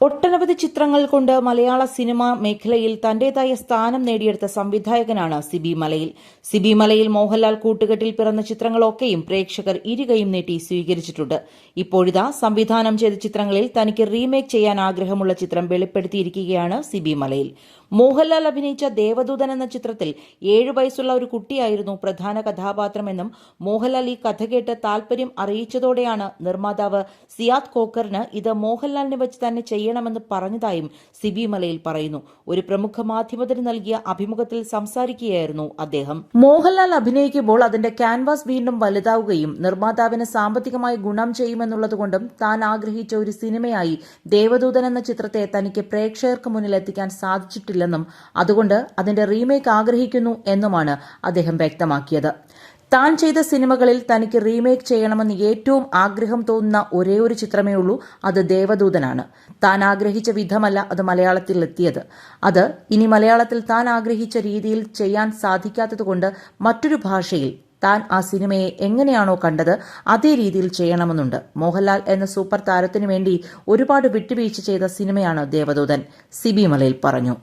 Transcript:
ഒട്ടനവധി ചിത്രങ്ങൾ കൊണ്ട് മലയാള സിനിമാ മേഖലയിൽ തന്റേതായ സ്ഥാനം നേടിയെടുത്ത സംവിധായകനാണ് സിബി മലയിൽ. സിബി മലയിൽ മോഹൻലാൽ കൂട്ടുകെട്ടിൽ പിറന്ന ചിത്രങ്ങളൊക്കെയും പ്രേക്ഷകർ ഇരുകയും നീട്ടി സ്വീകരിച്ചിട്ടുണ്ട്. ഇപ്പോഴിതാ സംവിധാനം ചെയ്ത ചിത്രങ്ങളിൽ തനിക്ക് റീമേക്ക് ചെയ്യാൻ ആഗ്രഹമുള്ള ചിത്രം വെളിപ്പെടുത്തിയിരിക്കുകയാണ് സിബി മലയിൽ. മോഹൻലാൽ അഭിനയിച്ച ദേവദൂതൻ എന്ന ചിത്രത്തിൽ ഏഴു വയസ്സുള്ള ഒരു കുട്ടിയായിരുന്നു പ്രധാന കഥാപാത്രമെന്നും മോഹൻലാൽ ഈ കഥ കേട്ട് താൽപര്യം അറിയിച്ചതോടെയാണ് നിർമ്മാതാവ് സിയാദ് കോക്കറിന് ഇത് മോഹൻലാലിനെ വെച്ച് തന്നെ ചെയ്യണമെന്ന് പറഞ്ഞതായും സിബി മലയിൽ പറയുന്നു. ഒരു പ്രമുഖ മാധ്യമത്തിന് നൽകിയ അഭിമുഖത്തിൽ സംസാരിക്കുകയായിരുന്നു അദ്ദേഹം. മോഹൻലാൽ അഭിനയിക്കുമ്പോൾ അതിന്റെ ക്യാൻവാസ് വീണ്ടും വലുതാവുകയും നിർമ്മാതാവിന് സാമ്പത്തികമായി ഗുണം ചെയ്യുമെന്നുള്ളതുകൊണ്ടും താൻ ആഗ്രഹിച്ച ഒരു സിനിമയായി ദേവദൂതൻ എന്ന ചിത്രത്തെ തനിക്ക് പ്രേക്ഷകർക്ക് മുന്നിൽ എത്തിക്കാൻ സാധിച്ചിട്ടില്ലെന്നും അതുകൊണ്ട് അതിന്റെ റീമേക്ക് ആഗ്രഹിക്കുന്നു എന്നുമാണ് അദ്ദേഹം വ്യക്തമാക്കിയത്. താൻ ചെയ്ത സിനിമകളിൽ തനിക്ക് റീമേക്ക് ചെയ്യണമെന്ന് ഏറ്റവും ആഗ്രഹം തോന്നുന്ന ഒരേ ഒരു ചിത്രമേ ഉള്ളൂ അത് ദേവദൂതനാണ്. താൻ ആഗ്രഹിച്ച വിധമല്ല അത് മലയാളത്തിൽ എത്തിയത്. അത് ഇനി മലയാളത്തിൽ താൻ ആഗ്രഹിച്ച രീതിയിൽ ചെയ്യാൻ സാധിക്കാത്തതുകൊണ്ട് മറ്റൊരു ഭാഷയിൽ താൻ ആ സിനിമയെ എങ്ങനെയാണോ കണ്ടത് അതേ രീതിയിൽ ചെയ്യണമെന്നുണ്ട്. മോഹൻലാൽ എന്ന സൂപ്പർ താരത്തിനു വേണ്ടി ഒരുപാട് വിട്ടുവീഴ്ച ചെയ്ത സിനിമയാണ് ദേവദൂതൻ സിബിമലയിൽ പറഞ്ഞു.